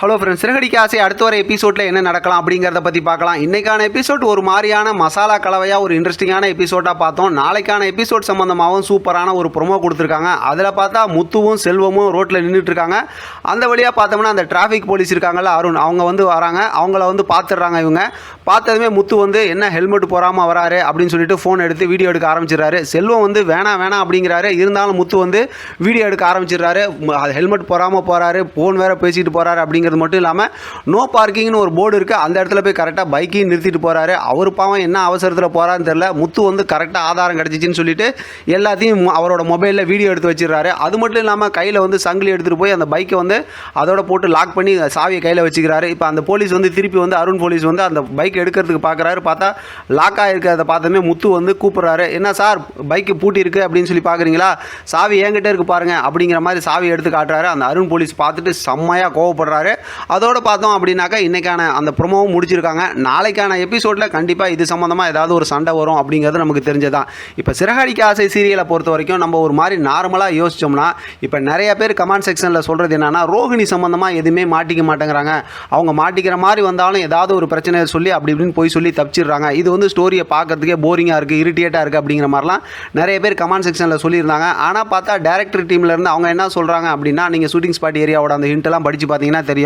Hello friends Siragadikka ஆசை அடுத்த வர எபிசோடில் என்ன நடக்கலாம் அப்படிங்கிறத பற்றி பார்க்கலாம். இன்றைக்கான எபிசோட் ஒரு மாதிரியான மசாலா கலவையாக ஒரு இன்ட்ரெஸ்டிங்கான எபிசோடாக பார்த்தோம். நாளைக்கான எபிசோட் சம்மந்தமாகவும் சூப்பரான ஒரு ப்ரொமோ கொடுத்துருக்காங்க. அதில் பார்த்தா முத்துவும் செல்வமும் ரோட்டில் நின்றுட்டு இருக்காங்க அந்த வழியாக பார்த்தோம்னா அந்த டிராஃபிக் போலீஸ் இருக்காங்கல்ல அருண் அவங்க வந்து வராங்க. அவங்கள வந்து பார்த்துடுறாங்க இவங்க. பார்த்ததுமே முத்து வந்து என்ன ஹெல்மெட் போகாமல் வராரு? அப்படின்னு சொல்லிட்டு ஃபோன் எடுத்து வீடியோ எடுக்க ஆரம்பிச்சிடுறாரு. செல்வம் வந்து வேணாம் வேணாம் அப்படிங்கிறாரு. இருந்தாலும் முத்து வந்து வீடியோ எடுக்க ஆரம்பிச்சிடுறாரு. ஹெல்மெட் போகாமல் போகிறாரு ஃபோன் வேறு பேசிட்டு போகிறாரு அப்படிங்கிறது மட்டும் இல்லாமல் நோ பார்க்கிங்னு ஒரு போர்டு இருக்குது அந்த இடத்துல போய் கரெக்டாக பைக்கையும் நிறுத்திட்டு போகிறாரு அவர் பாவம் என்ன அவசரத்தில் போகிறான்னு தெரில முத்து வந்து கரெக்டாக ஆதாரம் கிடச்சிச்சின்னு சொல்லிட்டு எல்லாத்தையும் அவரோட மொபைலில் வீடியோ எடுத்து வச்சிடுறாரு. அது மட்டும் இல்லாமல் கையில் வந்து சங்கிலி எடுத்துகிட்டு போய் அந்த பைக்கை வந்து அதோட போட்டு லாக் பண்ணி சாவியை கையில் வச்சுக்கிறாரு. இப்போ அந்த போலீஸ் வந்து திருப்பி வந்து அருண் போலீஸ் வந்து அந்த பைக் எடுக்கிறதுக்கு பார்க்குறாரு பார்த்தா லாக் ஆகிருக்கிறத பார்த்தோமே முத்து வந்து கூப்பிட்றாரு. என்ன சார் பைக்கு பூட்டி இருக்கு அப்படின்னு சொல்லி பார்க்குறீங்களா சாவி என்கிட்ட இருக்கு பாருங்க அப்படிங்கிற மாதிரி சாவி எடுத்து காட்டுறாரு. அந்த அருண் போலீஸ் பார்த்துட்டு செம்மையாக கோவப்படுறாரு. அதோடு பார்த்தோம் அப்படின்னாக்கா இன்றைக்கான அந்த ப்ரொமோவும் முடிச்சிருக்காங்க. நாளைக்கான எபிசோடில் கண்டிப்பாக இது சம்மந்தமாக ஏதாவது ஒரு சண்டை வரும் அப்படிங்கிறது நமக்கு தெரிஞ்சதான் இப்போ சிறகடிக்க ஆசை சீரியலை பொறுத்த வரைக்கும் நம்ம ஒரு மாதிரி நார்மலாக யோசிச்சோம்னா இப்போ நிறைய பேர் கமெண்ட் செக்ஷனில் சொல்கிறது என்னன்னா ரோகிணி சம்மந்தமாக எதுவுமே மாட்டிக்க மாட்டேங்கிறாங்க. அவங்க மாட்டிக்கிற மாதிரி வந்தாலும் ஏதாவது ஒரு பிரச்சனையை சொல்லி அப்படி இப்படின்னு போய் சொல்லி தப்பிச்சிடுறாங்க. இது வந்து ஸ்டோரியை பார்க்கறதுக்கே போரிங்காக இருக்குது இரிட்டேட்டாக இருக்குது அப்படிங்கிற மாதிரிலாம் நிறைய பேர் கமெண்ட் செக்ஷனில் சொல்லியிருந்தாங்க. ஆனால் பார்த்தா டேரக்டர் டீம்லேருந்து அவங்க என்ன சொல்கிறாங்க அப்படின்னா நீங்கள் ஷூட்டிங் ஸ்பாட் ஏரியாவோட அந்த ஹிண்ட்டெல்லாம் படித்து பார்த்தீங்கன்னா தெரியும்.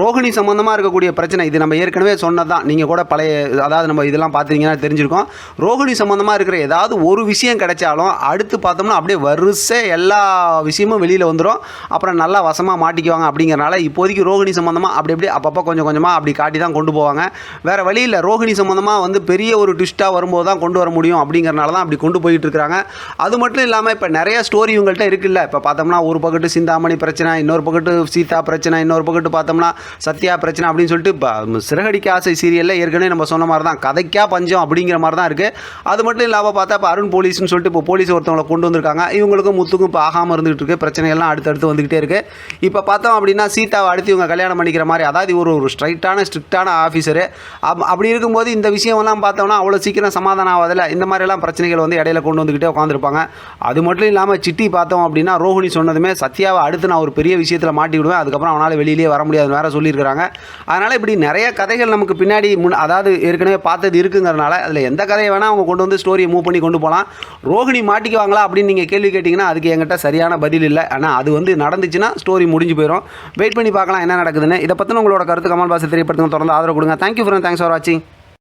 ரோகிணி சம்மந்தமாக இருக்கக்கூடிய பிரச்சனை இது நம்ம ஏற்கனவே சொன்னது தான் நீங்கள் கூட பழைய அதாவது நம்ம இதெல்லாம் பார்த்தீங்கன்னா தெரிஞ்சிருக்கோம். ரோகிணி சம்மந்தமாக இருக்கிற ஏதாவது ஒரு விஷயம் கிடைச்சாலும் அடுத்து பார்த்தோம்னா அப்படியே வரிசை எல்லா விஷயமும் வெளியில் வந்துடும் அப்புறம் நல்லா வசமாக மாட்டிக்குவாங்க அப்படிங்கிறனால இப்போதைக்கு ரோகிணி சம்மந்தமாக அப்படி அப்படியே அப்பப்போ கொஞ்சம் கொஞ்சமாக அப்படி காட்டி தான் கொண்டு போவாங்க. வேறு வழி இல்லை. ரோகிணி சம்மந்தமாக வந்து பெரிய ஒரு ட்விஸ்ட்டாக வரும்போது தான் கொண்டு வர முடியும் அப்படிங்கிறனால தான் அப்படி கொண்டு போயிட்டு இருக்கிறாங்க அது மட்டும் இல்லாமல் இப்போ நிறைய ஸ்டோரி இவங்கள்ட்ட இருக்குல்ல. இப்போ பார்த்தோம்னா ஒரு பக்கத்து சிந்தாமணி பிரச்சனை இன்னொரு பக்கத்து சீதா பிரச்சனை இன்னொரு பக்கத்து பார்த்தோம்னா சத்யா பிரச்சனை அப்படின்னு சொல்லிட்டு இப்போ சிறகடிக்க ஆசை சீரியலில் ஏற்கனவே நம்ம சொன்ன மாதிரி தான் கதைக்கா பஞ்சம் அப்படிங்கிற மாதிரி தான் இருக்குது அது மட்டும் இல்லாமல் பார்த்தா இப்போ அருண் போலீஸ்னு சொல்லிட்டு இப்போ போலீஸ் ஒருத்தவங்களை கொண்டு வந்திருக்காங்க. இவங்களுக்கும் முத்துக்கும் இப்போ ஆகாமல் இருந்துகிட்டு இருக்கு. பிரச்சனைகள்லாம் அடுத்தடுத்து வந்துக்கிட்டே இருக்குது இப்போ பார்த்தோம் அப்படின்னா சீதாவை அடுத்து இவங்க கல்யாணம் பண்ணிக்கிற மாதிரி அதாவது ஒரு ஒரு ஸ்ட்ரைட்டான ஸ்ட்ரிக்டான ஆஃபீஸரு அப்படி இருக்கும்போது இந்த விஷயம்லாம் பார்த்தோம்னா அவ்வளோ சீக்கிரம் சமாதானம் ஆகாதில்ல. இந்த மாதிரிலாம் பிரச்சனைகள் வந்து இடையில கொண்டு வந்துக்கிட்டே உட்காந்துருப்பாங்க அது மட்டும் இல்லாமல் சிட்டி பார்த்தோம் அப்படின்னா ரோஹிணி சொன்னதுமே சத்யாவை அடுத்து நான் ஒரு பெரிய விஷயத்தில் மாட்டி விடுவேன் அதுக்கப்புறம் அவனால் வெளியிலே வர முடியாதுன்னு வேற சொல்லியிருக்கிறாங்க. அதனால் இப்படி நிறைய கதைகள் நமக்கு பின்னாடி முன் அதாவது ஏற்கனவே பார்த்தது இருக்குங்கிறனால அதில் எந்த கதையை வேணால் அவங்க கொண்டு வந்து ஸ்டோரியை மூவ் பண்ணி கொண்டு போகலாம் ரோஹிணி மாட்டிக்குவாங்களா அப்படின்னு நீங்கள் கேள்வி கேட்டிங்கன்னா அதுக்கு என்கிட்ட சரியான பதில் இல்லை. ஆனால் அது வந்து நடந்துச்சுன்னா ஸ்டோரி முடிஞ்சு போயிடும் வெயிட் பண்ணி பார்க்கலாம் என்ன நடக்குதுன்னு. இதை பற்றின உங்களோட கருத்து கமல் பாசை தெரியப்படுத்துங்க தொடர்ந்து ஆதரவு கொடுங்க. தேங்க்யூ ஃபார் தேங்க்ஸ் ஃபார் வாட்சிங்